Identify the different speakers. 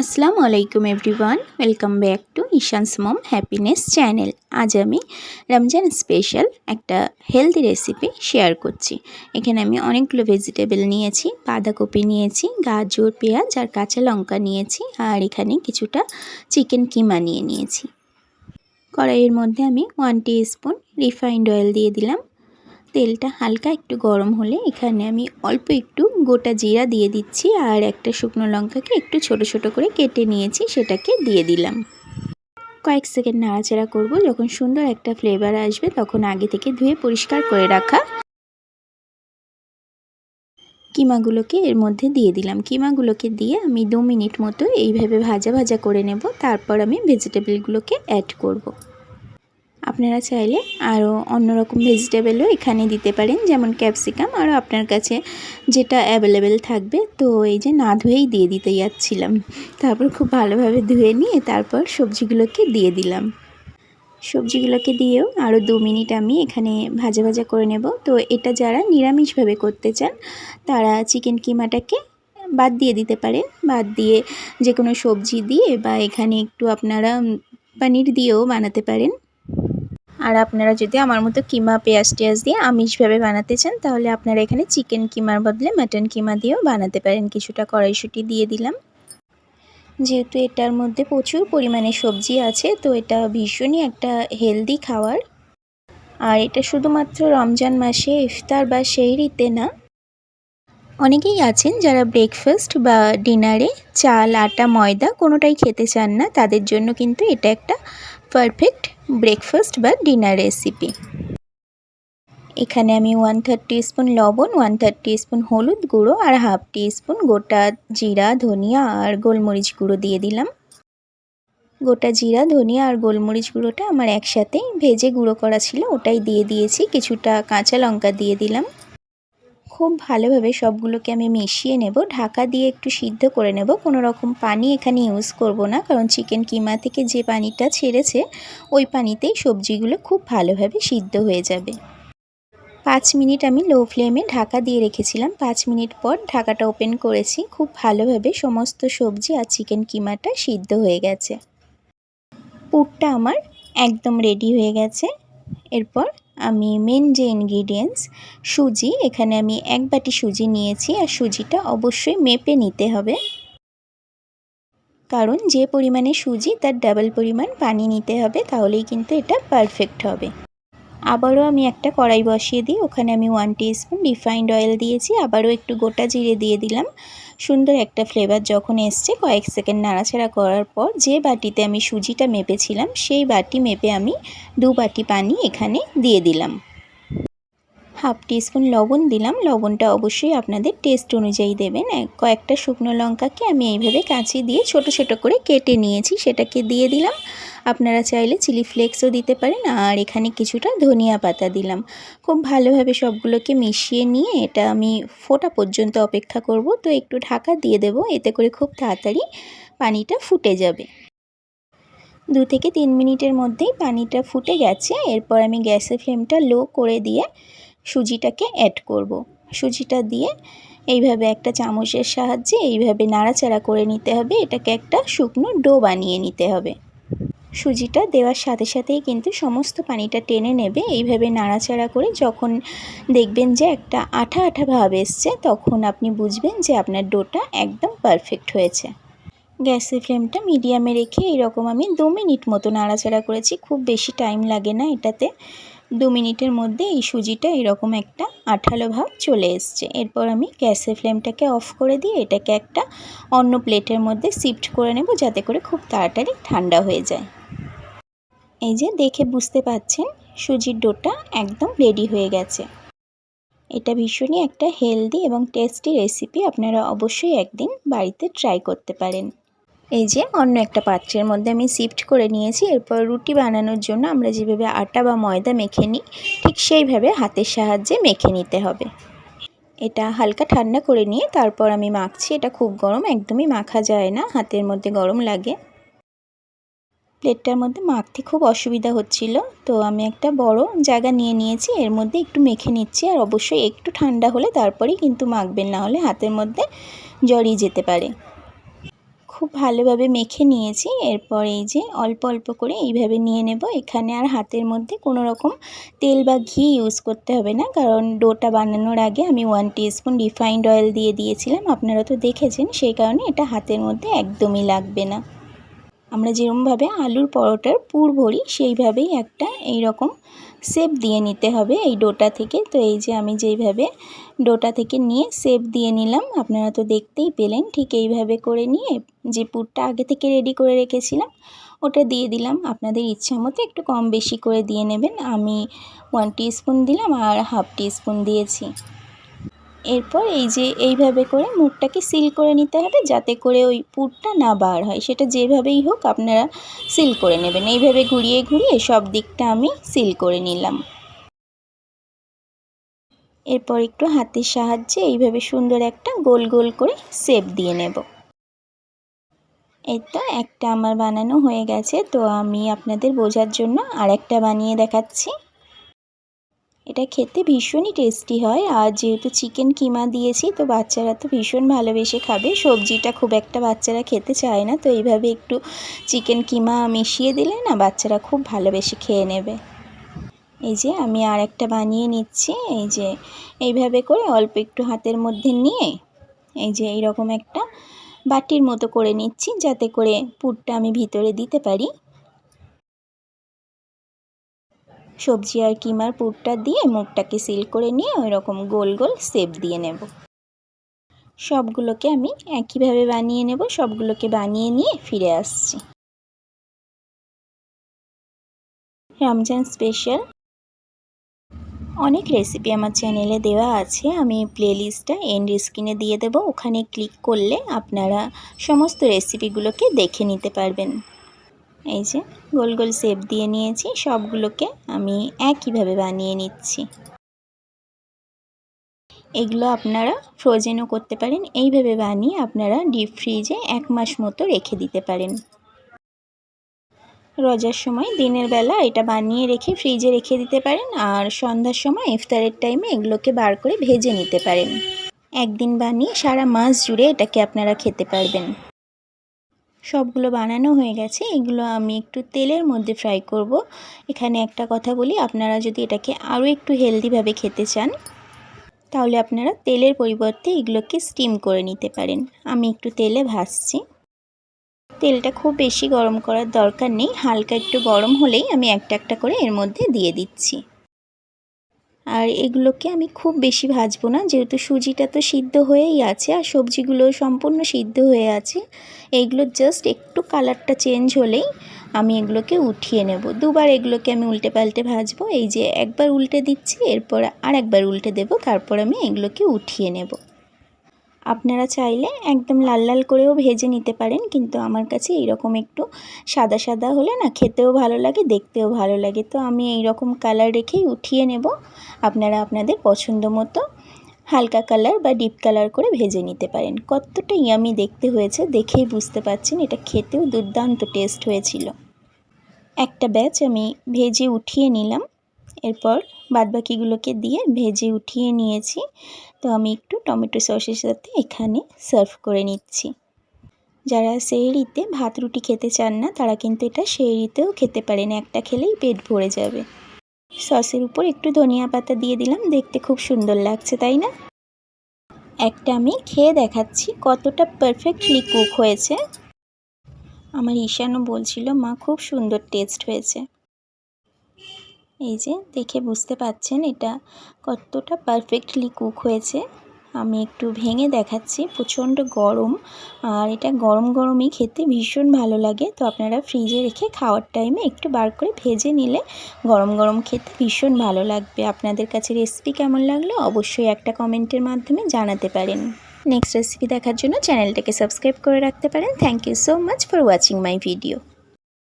Speaker 1: আসসালামু আলাইকুম everyone, welcome back to Ishan's mom happiness channel. আজ আমি রমজান স্পেশাল একটা হেলদি রেসিপি শেয়ার করছি। এখানে আমি অনেকগুলো ভেজিটেবল নিয়েছি, বাঁধাকপি নিয়েছি, গাজর, পেঁয়াজ আর কাঁচা লঙ্কা নিয়েছি আর এখানে কিছুটা চিকেন কিমা নিয়ে নিয়েছি। কড়াইয়ের মধ্যে আমি ওয়ান স্পুন রিফাইন্ড অয়েল দিয়ে দিলাম। তেলটা হালকা একটু গরম হলে এখানে আমি অল্প একটু গোটা জিরা দিয়ে দিচ্ছি আর একটা শুকনো লঙ্কাকে একটু ছোট ছোট করে কেটে নিয়েছি, সেটাকে দিয়ে দিলাম কয়েক সেকেন্ড নাড়াচাড়া করব, যখন সুন্দর একটা ফ্লেভার আসবে তখন আগে থেকে ধুয়ে পরিষ্কার করে রাখা কিমাগুলোকে এর মধ্যে দিয়ে দিলাম কিমাগুলোকে দিয়ে আমি দু মিনিট মতো এইভাবে ভাজা ভাজা করে নেব, তারপর আমি ভেজিটেবলগুলোকে অ্যাড করব। আপনারা চাইলে আরও অন্যরকম ভেজিটেবলও এখানে দিতে পারেন, যেমন ক্যাপসিকাম। আরও আপনার কাছে যেটা অ্যাভেলেবেল থাকবে, তো এই যে না ধুয়েই দিয়ে দিতে যাচ্ছিলাম। তারপর খুব ভালোভাবে ধুয়ে নিয়ে তারপর সবজিগুলোকে দিয়ে দিলাম। সবজিগুলোকে দিয়েও আরও দু মিনিট আমি এখানে ভাজা ভাজা করে নেব। তো এটা যারা নিরামিষভাবে করতে চান, তারা চিকেন কিমাটাকে বাদ দিয়ে দিতে পারেন। বাদ দিয়ে যে কোনো সবজি দিয়ে বা এখানে একটু আপনারা পানির দিয়েও বানাতে পারেন। আর আপনারা যদি আমার মতো কিমা পেঁয়াজ টেয়াজ দিয়ে আমিষভাবে বানাতে চান, তাহলে আপনারা এখানে চিকেন কিমার বদলে মাটন কিমা দিয়েও বানাতে পারেন। কিছুটা কড়াইশুঁটি দিয়ে দিলাম। যেহেতু এটার মধ্যে প্রচুর পরিমাণে সবজি আছে, তো এটা ভীষণই একটা হেলদি খাওয়ার। আর এটা শুধুমাত্র রমজান মাসে, ইফতার বা সেহরিতে না অনেকেই আছেন যারা ব্রেকফাস্ট বা ডিনারে চাল, আটা, ময়দা কোনোটাই খেতে চান না। তাদের জন্য কিন্তু এটা একটা পারফেক্ট ব্রেকফাস্ট বা ডিনার রেসিপি এখানে আমি ওয়ান থার্টি স্পুন লবণ ওয়ান থার্টি স্পুন হলুদ গুঁড়ো আর হাফ টি স্পুন গোটা জিরা, ধনিয়া আর গোলমরিচ গুঁড়ো দিয়ে দিলাম। গোটা জিরা, ধনিয়া আর গোলমরিচ গুঁড়োটা আমার একসাথেই ভেজে গুঁড়ো করা ছিল, ওটাই দিয়ে দিয়েছি। কিছুটা কাঁচা লঙ্কা দিয়ে দিলাম। খুব ভালোভাবে সবগুলোকে আমি মিশিয়ে নেব। ঢাকা দিয়ে একটু সিদ্ধ করে নেব। কোনো রকম পানি এখানে ইউজ করব না, কারণ চিকেন কিমা থেকে যে পানিটা ছেড়েছে, ওই পানিতেই সবজিগুলো খুব ভালোভাবে সিদ্ধ হয়ে যাবে। পাঁচ মিনিট আমি লো ফ্লেমে ঢাকা দিয়ে রেখেছিলাম। পাঁচ মিনিট পর ঢাকাটা ওপেন করেছি। খুব ভালোভাবে সমস্ত সবজি আর চিকেন কিমাটা সিদ্ধ হয়ে গেছে। পুরটা আমার একদম রেডি হয়ে গেছে। এরপর আমি মেন যে ইনগ্রিডিয়েন্টস সুজি, এখানে আমি এক বাটি সুজি নিয়েছি আর সুজিটা অবশ্যই মেপে নিতে হবে। কারণ যে পরিমাণে সুজি তার ডাবল পরিমাণ পানি নিতে হবে, তাহলেই কিন্তু এটা পারফেক্ট হবে। আবারও আমি একটা কড়াই বসিয়ে দিই। ওখানে আমি ওয়ান স্পুন রিফাইন্ড অয়েল দিয়েছি। আবারও একটু গোটা জিরে দিয়ে দিলাম। সুন্দর একটা ফ্লেভার যখন এসছে, কয়েক সেকেন্ড নাড়াছাড়া করার পর যে বাটিতে আমি সুজিটা মেপেছিলাম, সেই বাটি মেপে আমি দু বাটি পানি এখানে দিয়ে দিলাম। হাফ স্পুন লবণ দিলাম। লবণটা অবশ্যই আপনাদের টেস্ট অনুযায়ী দেবেন। কয়েকটা শুকনো লঙ্কাকে আমি এইভাবে কাঁচি দিয়ে ছোট ছোট করে কেটে নিয়েছি, সেটাকে দিয়ে দিলাম। আপনারা চাইলে চিলি ফ্লেক্সও দিতে পারেন, আর এখানে কিছুটা ধনিয়া পাতা দিলাম। খুব ভালোভাবে সবগুলোকে মিশিয়ে নিয়ে এটা আমি ফোটা পর্যন্ত অপেক্ষা করব। তো একটু ঢাকা দিয়ে দেব, এতে করে খুব তাড়াতাড়ি পানিটা ফুটে যাবে। দু থেকে তিন মিনিটের মধ্যেই পানিটা ফুটে গেছে। এরপর আমি গ্যাসের ফ্লেমটা লো করে দিয়ে সুজিটাকে অ্যাড করব। সুজিটা দিয়ে এইভাবে একটা চামচের সাহায্যে এইভাবে নাড়াচাড়া করে নিতে হবে। এটাকে একটা শুকনো ডো বানিয়ে নিতে হবে। সুজিটা দেওয়ার সাথে সাথেই কিন্তু সমস্ত পানিটা টেনে নেবে। এইভাবে নাড়াচাড়া করে যখন দেখবেন যে একটা আঠা আঠা ভাব এসছে, তখন আপনি বুঝবেন যে আপনার ডোটা একদম পারফেক্ট হয়েছে। গ্যাসের ফ্লেমটা মিডিয়ামে রেখে এরকম আমি দু মিনিট মতো নাড়াচাড়া করেছি। খুব বেশি টাইম লাগে না এটাতে। দু মিনিটের মধ্যে এই সুজিটা এরকম একটা আঠালো ভাব চলে এসছে। এরপর আমি গ্যাসের ফ্লেমটাকে অফ করে দিয়ে এটাকে একটা অন্য প্লেটের মধ্যে শিফট করে নেব যাতে করে খুব তাড়াতাড়ি ঠান্ডা হয়ে যায়। এই যে দেখে বুঝতে পাচ্ছেন, সুজির ডোটা একদম রেডি হয়ে গেছে। এটা ভীষণই একটা হেলদি এবং টেস্টি রেসিপি আপনারা অবশ্যই একদিন বাড়িতে ট্রাই করতে পারেন। এই যে অন্য একটা পাত্রের মধ্যে আমি শিফট করে নিয়েছি। এরপর রুটি বানানোর জন্য আমরা যেভাবে আটা বা ময়দা মেখে নিই, ঠিক সেইভাবে হাতের সাহায্যে মেখে নিতে হবে। এটা হালকা ঠান্ডা করে নিয়ে তারপর আমি মাখছি। এটা খুব গরম, একদমই মাখা যায় না, হাতের মধ্যে গরম লাগে। প্লেটটার মধ্যে মাখতে খুব অসুবিধা হচ্ছিল। তো আমি একটা বড় জায়গা নিয়ে নিয়েছি, এর মধ্যে একটু মেখে নিচ্ছি। আর অবশ্যই একটু ঠান্ডা হলে তারপরেই কিন্তু মাখবেন, না হলে হাতের মধ্যে জড়িয়ে যেতে পারে। খুব ভালোভাবে মেখে নিয়েছি। এরপর এই যে অল্প অল্প করে এইভাবে নিয়ে নেব। এখানে আর হাতের মধ্যে কোনো রকম তেল বা ঘি ইউজ করতে হবে না। কারণ ডোটা বানানোর আগে আমি ওয়ান স্পুন রিফাইন্ড অয়েল দিয়ে দিয়েছিলাম। আপনারা তো দেখেছেন, সেই কারণে এটা হাতের মধ্যে একদমই লাগবে না। আমরা যেরকমভাবে আলুর পরোটার পুর ভরি, সেইভাবেই একটা এই রকম শেপ দিয়ে নিতে হবে এই ডোটা থেকে। তো এই যে আমি যেইভাবে ডোটা থেকে নিয়ে শেপ দিয়ে নিলাম, আপনারা তো দেখতেই পেলেন, ঠিক এইভাবে করে নিয়ে যে পুরটা আগে থেকে রেডি করে রেখেছিলাম, ওটা দিয়ে দিলাম। আপনাদের ইচ্ছা মতো একটু কম বেশি করে দিয়ে নেবেন। আমি ওয়ান স্পুন দিলাম আর হাফ স্পুন দিয়েছি। এরপর এই যে এইভাবে করে মুখটাকে সিল করে নিতে হবে যাতে করে ওই পুরটা না বার হয়। সেটা যেভাবেই হোক আপনারা সিল করে নেবেন। এইভাবে ঘুরিয়ে ঘুরিয়ে সব দিকটা আমি সিল করে নিলাম। এরপর একটু হাতের সাহায্যে এইভাবে সুন্দর একটা গোল গোল করে শেপ দিয়ে নেব। এই তো একটা আমার বানানো হয়ে গেছে। তো আমি আপনাদের বোঝার জন্য আর একটা বানিয়ে দেখাচ্ছি। এটা খেতে ভীষণই টেস্টি হয়। আর যেহেতু চিকেন কিমা দিয়েছি, তো বাচ্চারা তো ভীষণ ভালোবেসে খাবে। সবজিটা খুব একটা বাচ্চারা খেতে চায় না। তো এইভাবে একটু চিকেন কিমা মিশিয়ে দিলে না বাচ্চারা খুব ভালোবেসে খেয়ে নেবে। এই যে আমি আর একটা বানিয়ে নিচ্ছি। এই যে এইভাবে করে অল্প একটু হাতের মধ্যে নিয়ে এই যে এইরকম একটা বাটির মতো করে নিচ্ছি, যাতে করে পুরটা আমি ভিতরে দিতে পারি। সবজি আর কিমার পুরটা দিয়ে মুখটাকে সিল করে নিয়ে ওই রকম গোল গোল সেপ দিয়ে নেব। সবগুলোকে আমি একইভাবে বানিয়ে নেব, সবগুলোকে বানিয়ে নিয়ে ফিরে আসছি। রমজান স্পেশাল অনেক রেসিপি আমার চ্যানেলে দেওয়া আছে, আমি প্লেলিস্টটা এন্ড স্ক্রিনে দিয়ে দেব। ওখানে ক্লিক করলে আপনারা সমস্ত রেসিপিগুলোকে দেখে নিতে পারবেন। এই যে গোল গোল শেপ দিয়ে নিয়েছি, সবগুলোকে আমি একইভাবে বানিয়ে নিচ্ছি। এগুলো আপনারা ফ্রোজেনও করতে পারেন, এইভাবে বানিয়ে আপনারা ডিপ ফ্রিজে এক মাস মতো রেখে দিতে পারেন। রোজার সময় দিনের বেলা এটা বানিয়ে রেখে ফ্রিজে রেখে দিতে পারেন, আর সন্ধ্যার সময় ইফতারের টাইমে এগুলোকে বার করে ভেজে নিতে পারেন। একদিন বানিয়ে সারা মাস জুড়ে এটাকে আপনারা খেতে পারবেন। সবগুলো বানানো হয়ে গেছে। এগুলো আমি একটু তেলের মধ্যে ফ্রাই করব। এখানে একটা কথা বলি, আপনারা যদি এটাকে আরও একটু হেলদিভাবে খেতে চান, তাহলে আপনারা তেলের পরিবর্তে এগুলোকে স্টিম করে নিতে পারেন। আমি একটু তেলে ভাজছি। তেলটা খুব বেশি গরম করার দরকার নেই, হালকা একটু গরম হলেই আমি একটা একটা করে এর মধ্যে দিয়ে দিচ্ছি। আর এগুলোকে আমি খুব বেশি ভাজবো না, যেহেতু সুজিটা তো সিদ্ধ হয়েই আছে আর সবজিগুলো সম্পূর্ণ সিদ্ধ হয়ে আছে এইগুলো জাস্ট একটু কালারটা চেঞ্জ হলেই আমি এগুলোকে উঠিয়ে নেব। দুবার এগুলোকে আমি উল্টে পাল্টে ভাজবো, এই যে একবার উল্টে দিচ্ছি, এরপর আর একবার উল্টে দেব, তারপর আমি এগুলোকে উঠিয়ে নেব। আপনারা চাইলে একদম লাল লাল করেও ভেজে নিতে পারেন, কিন্তু আমার কাছে এইরকম একটু সাদা সাদা হলে না খেতেও ভালো লাগে, দেখতেও ভালো লাগে। তো আমি এই রকম কালার রেখেই উঠিয়ে নেব। আপনারা আপনাদের পছন্দ মতো হালকা কালার বা ডিপ কালার করে ভেজে নিতে পারেন। কতটা ইয়ামি দেখতে হয়েছে দেখেই বুঝতে পারছেন, এটা খেতেও দুর্দান্ত টেস্ট হয়েছিল। একটা ব্যাচ আমি ভেজে উঠিয়ে নিলাম। এরপর বাদবাকিগুলোকে দিয়ে ভেজে উঠিয়ে নিয়েছি। তো আমি একটু টমেটো সসের সাথে এখানে সার্ভ করে নিচ্ছি। যারা সেহরিতে ভাত রুটি খেতে চান না, তারা কিন্তু এটা সেহরিতেও খেতে পারেন। একটা খেলেই পেট ভরে যাবে। সসের উপর একটু ধনিয়া পাতা দিয়ে দিলাম। দেখতে খুব সুন্দর লাগছে, তাই না? একটা আমি খেয়ে দেখাচ্ছি কতটা পারফেক্টলি কুক হয়েছে। আমার ঈশানও বলছিল, মা, খুব সুন্দর টেস্ট হয়েছে। এই যে দেখে বুঝতে পাচ্ছেন এটা কতটা পারফেক্টলি কুক হয়েছে। আমি একটু ভেঙে দেখাচ্ছি, প্রচণ্ড গরম। আর এটা গরম গরমই খেতে ভীষণ ভালো লাগে। তো আপনারা ফ্রিজে রেখে খাওয়ার টাইমে একটু বার করে ভেজে নিলে গরম গরম খেতে ভীষণ ভালো লাগবে। আপনাদের কাছে রেসিপি কেমন লাগল অবশ্যই একটা কমেন্টের মাধ্যমে জানাতে পারেন। নেক্সট রেসিপি দেখার জন্য চ্যানেলটাকে সাবস্ক্রাইব করে রাখতে পারেন। Thank you so much for watching my video